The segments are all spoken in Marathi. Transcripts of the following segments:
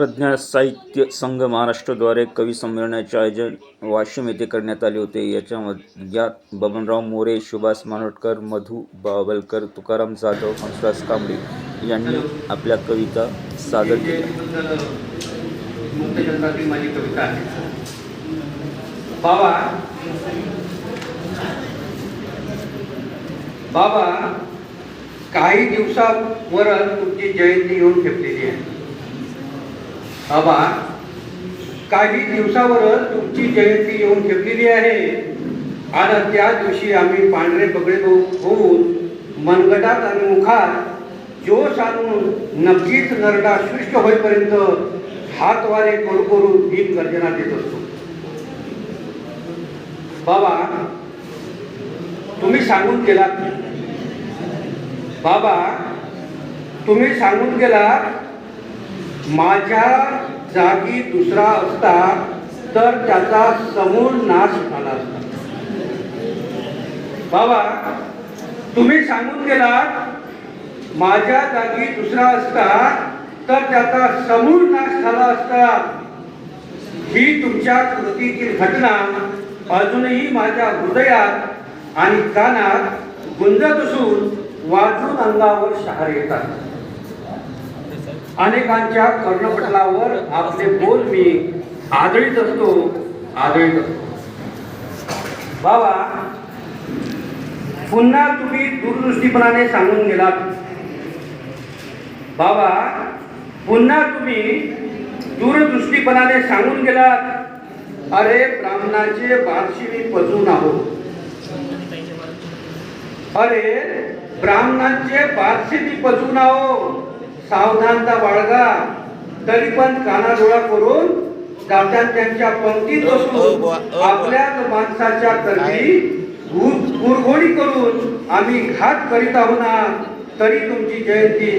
प्रज्ञा साहित्य संघ महाराष्ट्रद्वारे कवी संमेलनाचे आयोजन वाशिम येथे करण्यात आले होते. याच्यामध्ये यात बबनराव मोरे सुभाष मानोटकर मधु बावलकर तुकाराम जाधव हंसराज कांबळे यांनी आपल्या कविता सादर केल्या. माझी कविता आहे बाबा बाबा काही दिवसावरच तुमची जयंती येऊन ठेपलेली आहे. बाबा काही दिवसावरच तुमची जयंती येऊन ठेवलेली आहे. आणि त्या दिवशी आम्ही पांढरे पगडे होऊन मनगटात आणि मुखात जोश आणून नक्कीच नरडा सृष्ट होईपर्यंत हातवारे करू करून भीम गर्जना देत असतो. बाबा तुम्ही सांगून गेलात. बाबा तुम्ही सांगून गेलात माझ्या जागी दुसरा असता तर त्याचा समूळ नाश झाला असता. बाबा तुम्ही सांगून गेलात माझ्या जागी दुसरा असता तर त्याचा समूळ नाश झाला असता. ही तुमच्या कृतीतील घटना अजूनही माझ्या हृदयात आणि कानात गुंजत असून वाजून अंगावर शहार येतात. अनेकांच्या कर्णपटलावर आपले बोल मी आदळीत असतो आदळीत असतो. बाबा पुन्हा तुम्ही दूरदृष्टीपणाने सांगून गेलात. बाबा पुन्हा तुम्ही दूरदृष्टीपणाने सांगून गेलात. अरे ब्राह्मणाचे बारशी पचून पजून आहोत. अरे ब्राह्मणांचे बारशी पचून पजून आहो सावधानता बाळगा. तरी पण कानाडोळा करून गावत्यात त्यांच्या पंक्तीत बसून. आपल्याच माणसाच्या करती गुरघोडी करून आम्ही घात करीत आहो ना तरी तुमची जयंती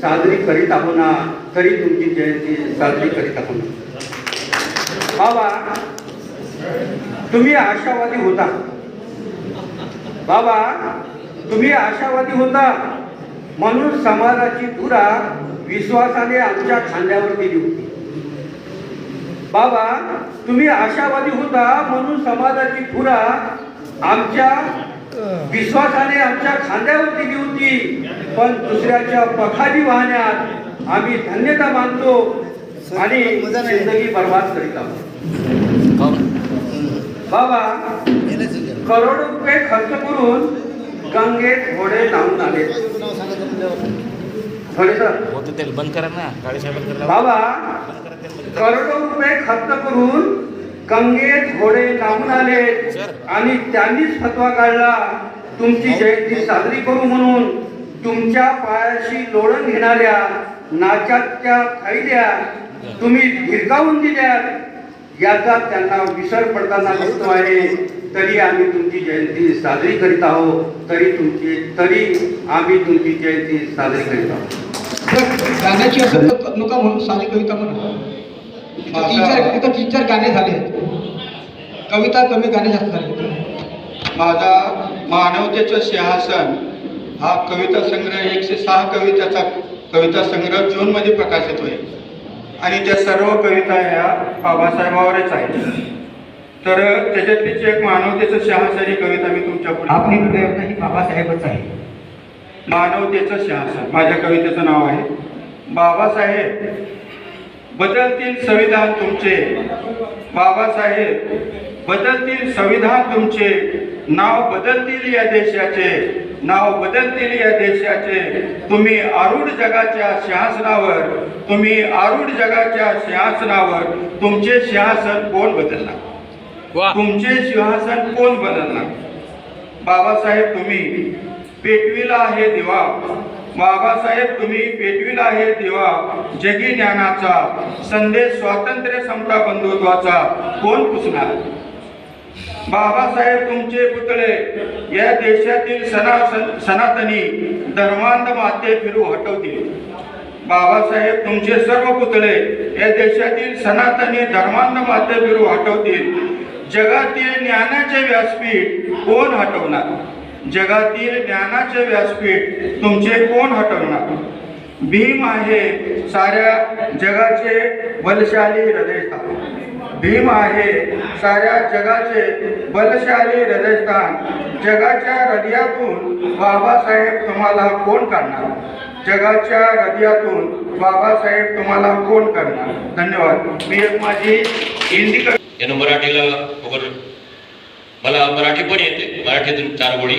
साजरी करीत आहो ना तरी तुमची जयंती साजरी करीत आहो ना बाबा तुम्ही आशावादी होता. बाबा तुम्ही आशावादी होता. म्हणून समाजाची धुरा विश्वासाने आमच्या खांद्यावर दिली होती. बाबा तुम्ही आशावादी होता म्हणून समाजाची धुरा आमच्या विश्वासाने आमच्या खांद्यावर दिली होती. पण दुसऱ्याच्या पखाली वाहण्यात आम्ही धन्यता मानतो आणि जिंदगी बर्बाद करीत आहोत. बाबा करोडो रुपये खर्च करून गंगेत घोडे लावून आले थोडे सर. होतं तेल बंद करा ना. काळे बंद करा बाबा बंद करा तेल बंद करोडो रुपये खर्च करून गंगेत घोडे लावून आले सर. आणि त्यांनीच फतवा काढला. तुमची जयंती साजरी करू म्हणून तुमच्या पायाशी लोळण घेणाऱ्या नाचाच्या थैल्या तुम्ही भिरकावून दिल्या याचा त्यांना विसर पडताना दिसतो आहे. तरी आम्ही तुमची जयंती साजरी करीत आहोत तरी तुमची तरी आम्ही तुमची जयंती साजरी करीत आहोत. गाण्याची असं नको नका म्हणून साधी कविता म्हणून तीन चार इथं तीन चार गाणे झाले कविता कमी गाणे जास्त झाले माझा मानवतेचं सिंहासन हा कविता संग्रह एकशे सहा कविताचा कविता संग्रह जूनमध्ये प्रकाशित होईल. आणि त्या सर्व कविता ह्या बाबासाहेबावरच आहेत. तर त्याच्यातलीच एक मानवतेचं ही कविता मी तुमच्या आपली कविता ही बाबासाहेबच आहे. मानवतेचं सिंहासन माझ्या कवितेचं नाव आहे बाबासाहेब बदलतील संविधान तुमचे. बाबासाहेब बदलतील संविधान तुमचे. नाव बदलतील या देशाचे. नाव बदलतील या देशाचे. तुम्ही आरूढ जगाच्या सिंहासनावर तुम्ही आरूढ जगाच्या सिंहासनावर तुमचे सिंहासन कोण बदलणार? तुमचे सिंहासन कोण बदलणार बाबासाहेब तुम्ही. पेटविला आहे दिवा. बाबासाहेब तुम्ही. पेटविला आहे दिवा. जगी ज्ञानाचा. संदेश स्वातंत्र्य समता बंधुत्वाचा. कोण पुसणार? बाबासाहेब तुमचे पुतळे. या देशातील सना सनातनी धर्मांध माते फिरू हटवतील. बाबासाहेब तुमचे सर्व पुतळे या देशातील सनातनी धर्मांध माते फिरू हटवतील. जगातील ज्ञानाचे व्यासपीठ कोण हटवणार? जगातील ज्ञानाचे व्यासपीठ तुमचे कोण हटवणार? भीम आहे साऱ्या जगाचे बलशाली हृदयस्थान. भीम आहे साऱ्या जगाचे बलशाली हृदयस्थान. जगाच्या हृदयातून बाबासाहेब तुम्हाला कोण काढणार? जगाच्या हृदयातून बाबासाहेब तुम्हाला कोण करणार धन्यवाद. मी एक माझी हिंदी यानं मराठीला वगैरे मला मराठी पण येते मराठीतून चार गोळी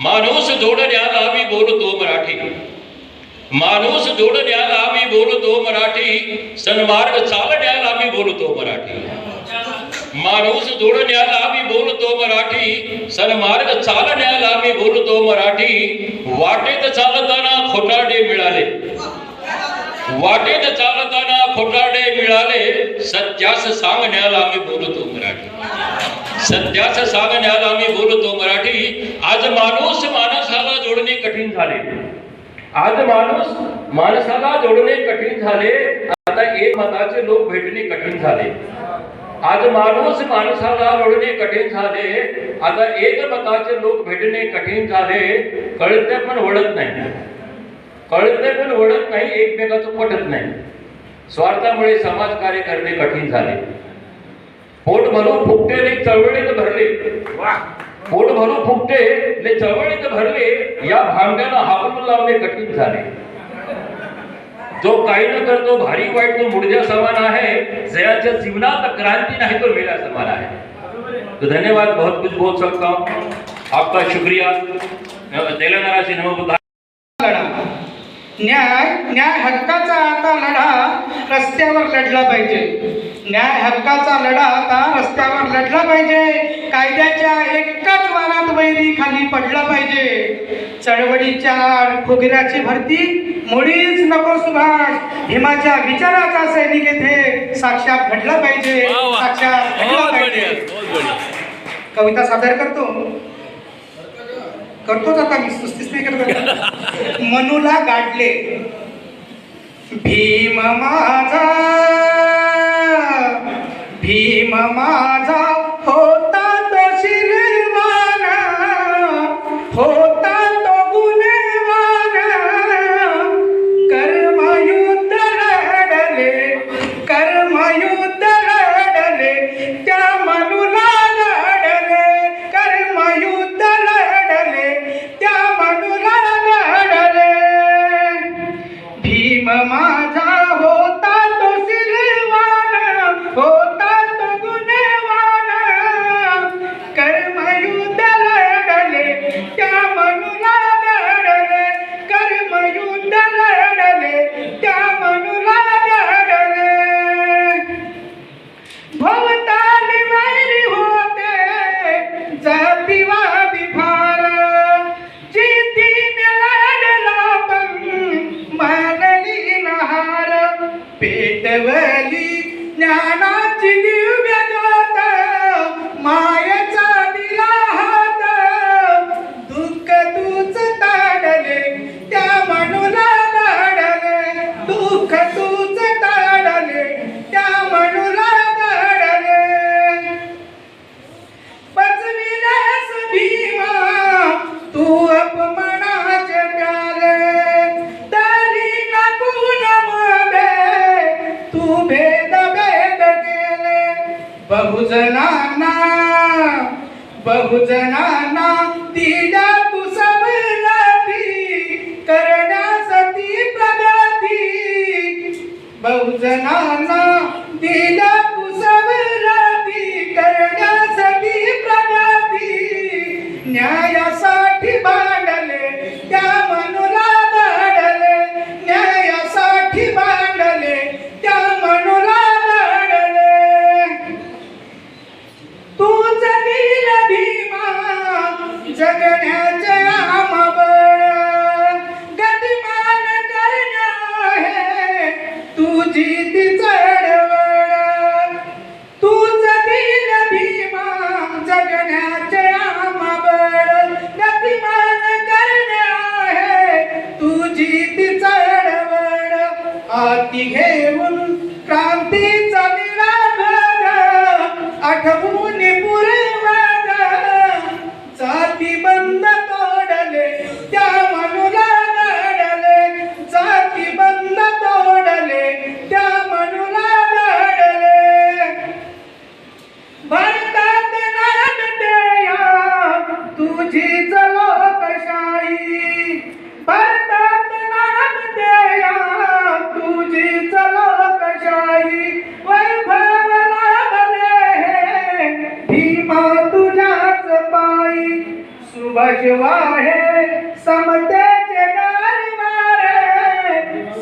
माणूस जोडण्याला मी बोलतो मराठी. माणूस जोडण्याला मी बोलतो मराठी. सन्मार्ग चालण्याला मी बोलतो मराठी. माणूस जोडण्याला मी बोलतो मराठी. सन्मार्ग चालण्याला मी बोलतो मराठी. वाटेत चालताना खोटाडे मिळाले. वाटेत चाल खोटारडे मिळाले सत्यास सांगण्याला मी बोलतो मराठी. सत्यास सांगण्याला मी बोलतो मराठी. आज माणूस माणसाला जोडणे कठीण झाले. आज माणूस माणसाला जोडणे कठीण झाले. आता एक मताचे लोक भेटणे कठीण झाले. आज माणूस माणसाला जोडणे कठीण झाले. आता एक मताचे लोक भेटणे कठीण झाले. कळते पण वळत नाही. कळते पण ओळख नाही एकमेकाचं पटत नाही. स्वार्थामुळे समाजकार्य करणे कठीण झाले. पोट भरून फुकटे चळवळीत भरले. पोट भरून फुकटे चळवळीत भरले या भांड्याला हाकून लावणे कठीण झाले. जो काही न करतो भारी वाईट तो मुडद्या समान आहे. जयाच्या जीवनात क्रांती नाही तो मेला समान आहे. तो धन्यवाद बहुत कुछ बोल सकता हूँ. आपका शुक्रिया. तेलंगाना से नमो न्याय न्याय हक्काचा आता लढा रस्त्यावर लढला पाहिजे. न्याय हक्काचा लढा आता रस्त्यावर लढला पाहिजे. कायद्याच्या एकाच वारात वैरी खाली पडला पाहिजे. चळवळीच्या आड फुगिराची भरती मुळीच नको सुभाष. भीमाच्या विचाराचा सैनिक येथे साक्षात घडला पाहिजे. साक्षात घडला पाहिजे. कविता सादर करतो. करतोच आता मी सुस्तीच नाही करत मनूला गाडले. भीम माझा. भीम माझा. ज्ञानाची बहुजनांना बहुजनांना तिला तू सवलती करण्यासाठी प्रगती. बहुजनांना तिला second hand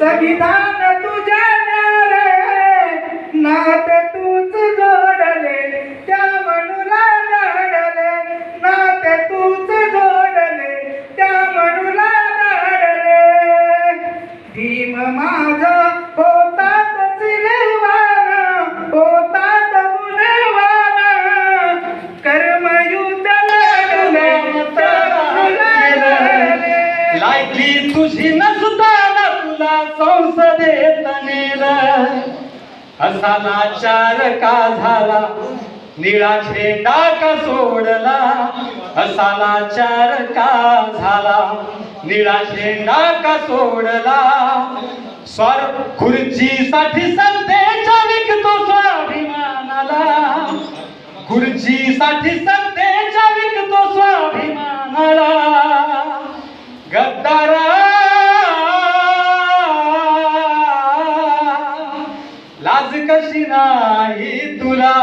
विधान तुझ्या न्यारे ना असाला चार का झाला? निळा झेंडा का सोडला? असाला चार का झाला? निळा झेंडा का सोडला? स्वर खुर्चीसाठी सत्तेच्या विकतो स्वाभिमानाला. खुर्चीसाठी सत्तेच्या विकतो स्वाभिमानाला. गद्दारा नाही तुला.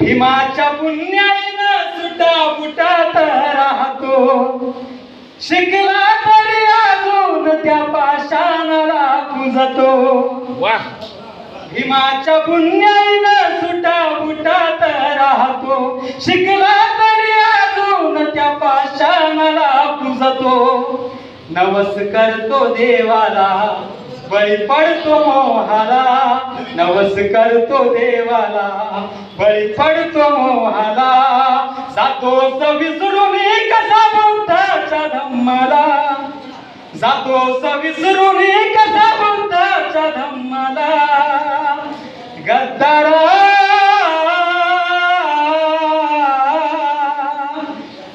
भीमाच्या पुण्याईनं सुटा बुटात राहतो शिकला तरी अजून त्या पाषाणाला पुजतो वा. भीमाच्या पुण्याईनं सुटा बुटात राहतो शिकला तरी अजून त्या पाषाणाला पुजतो नवस करतो देवाला. बळी पडतो मोहाला नवस करतो देवाला. बळी पडतो मोहाला जातोच मी कसा बौद्धाच्या धम्माला. जातोस मी कसा बौद्धाच्या धम्माला. गद्दारा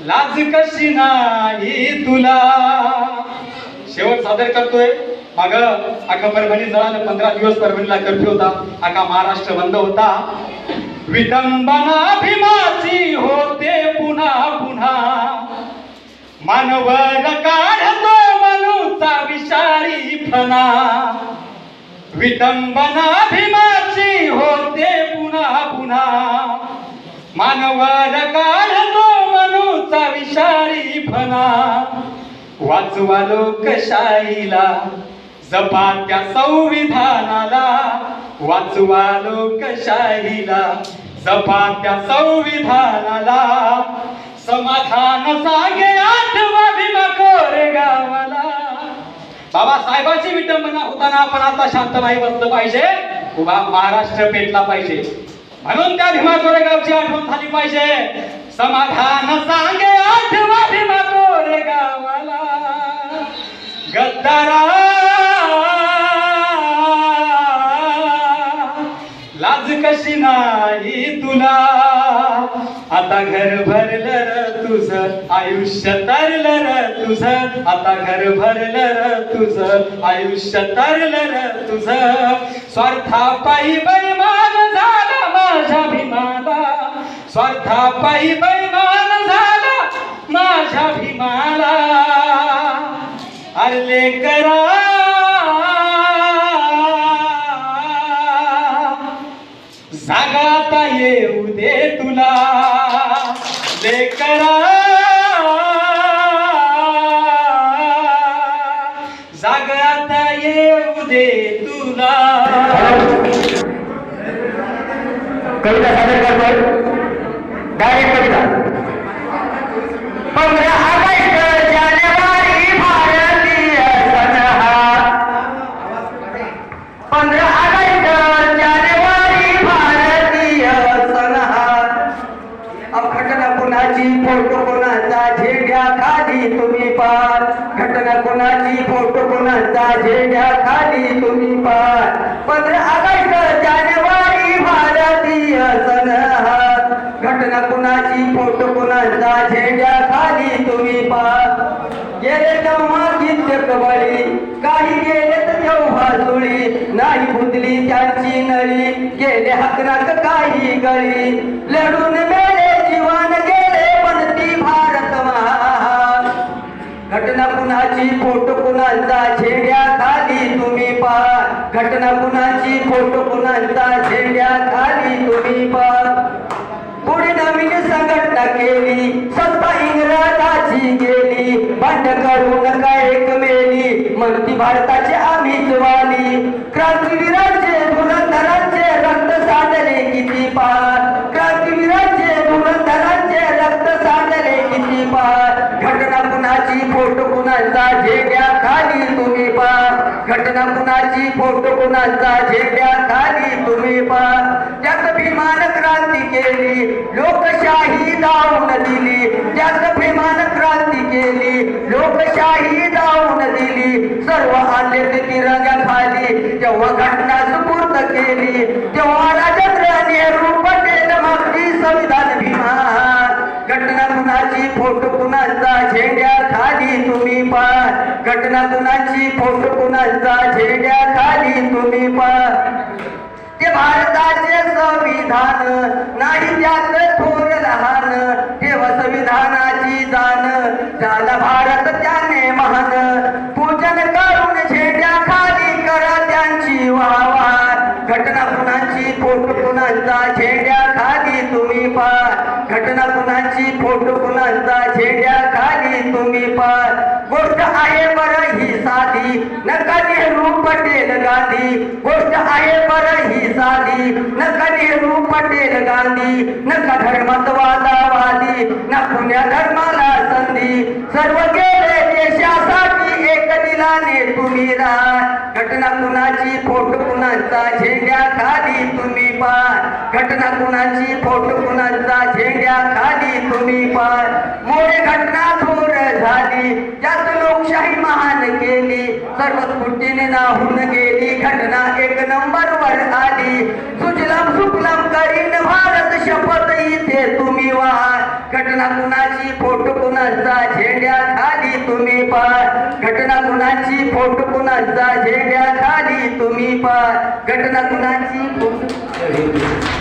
लाज कशी नाही तुला? शेवट सादर करतोय. माग अख्खा परभणी जळालं पंधरा दिवस परभणीला कर्फ्यू होता. अख्खा महाराष्ट्र बंद होता. विडंबना भीमाची होते पुन्हा पुन्हा. मानवर काढतो मनुचा विषारी फना विटंबना भीमाची होते पुन्हा पुन्हा. मानवर काढतो मनुचा विषारी फना वाचवा लोकशाहीला. जपा त्या संविधानाला वाचवा लोकशाहीला. जपा त्या संविधानाला समाधान सांगे आठवा भीमा कोरेगावाला बाबासाहेबांची विटंबना होताना आपण आता शांत नाही बसलं पाहिजे. उभा महाराष्ट्र पेटला पाहिजे. म्हणून त्या भीमा कोरेगावची आठवण झाली पाहिजे. समाधान सांगे आठवा भीमा कोरेगावाला गद्दारा कशी नाही तुला? आता घर भरलं र तुझ आयुष्य तरलं र तुझ. आता घर भरलं र तुझ आयुष्य तरलं र तुझ. स्वार्थापायी बैमान झाला माझ्या भीमाला. स्वार्थापायी बैमान झाला माझ्या भीमाला. अरले करा येऊ दे तुला. लेकरा. जागाता येऊ दे तुला. कविता सादर करतोय. डायरेक्ट कविता पंधरा ऑगस्ट जानेवारी भारतीय सण हा पंधरा ऑगस्ट जानेवारी भारतीय सण हा घटना कोणाची फोटो कोणाचा झेंड्या खाली तुम्ही पार घटना कोणाची फोटो कोणाचा झेंड्या खाली तुम्ही पार पंधरा ऑगस्ट जानेवारी भारतीय सण हा घटना कोणाची फोटो कोणाचा झेंड्या खाली तुम्ही पार गेले तेव्हा गीत्य काही गेले तर तेव्हा जुळी नाही बुंदली त्यांची नळी गेले हकनाक काही गळी. लढून मेले जीवन गेले पण ती भारत महान घटना कुणाची फोटो कुणाचा झेड्या खाली तुम्ही पहा. घटना कुणाची फोटो कुणाचा झेड्या खाली तुम्ही पहा. पुढे नवीन संघटना केली सत्ता इंग्रजाची गेली. बंड करून काय मरती भारताचे आम्हीच वाली क्रांतीवीरांचे पुरंदरांचे रक्त साधले घटना कुणाची फोटो कुणाचा झेंड्या खाली तुम्ही पा त्यात भीमान क्रांती केली लोकशाही दावून दिली. त्यात भीमान क्रांती केली लोकशाही दावून दिली. सर्व आले ते तिरंगा खाली. जेव्हा घटना सुपूर्द केली तेव्हा राजेंद्र नेहरू पटेल मागची संविधान भीमा. घटना कुणाची फोटो कुणाचा झेंड्या खाली तुम्ही पा घटना कुणाची फोटो कुणाचा झेंड्या खाली तुम्ही पा ते भारताचे संविधान नाही त्यात थोर लहान. तेव्हा संविधानाची जाण झाला भारत त्याने महान. पूजन करून झेंड्या खाली करा त्यांची वावा फोटो कुणाचा झेंड्या खाली तुम्ही पा घटना कुणाची फोटो कुणाचा झेंड्या खाली तुम्ही पा गोष्ट आहे बरं ही पटेल गांधी गोष्ट आहे बरं ही साधी. नका नेहरू पटेल गांधी नका धर्मत्वादावादी न पुण्या धर्माला संधी. सर्व केले देशासाठी एक दिलाने तुम्ही राहा घटना कुणाची फोट कुणाचा झेंड्या खाली तुम्ही पा. घटना कुणाची फोट कुणाचा झेंड्या खाली तुम्ही पा. मोरे घटना थोर झाली त्यात लोकशाही महान केली. सर्व स्फूर्तीने नाव नाहून गेली घटना एक नंबर वर आली. सुजलाम सुफलम करीन भारत शपथ इथे तुम्ही वा घटना कुणाची फोटो कुणाचा झेंड्या खाली तुम्ही पा घटना कुणाची फोटो कुणाचा झेंड्या खाली तुम्ही पा घटना कुणाची फोटो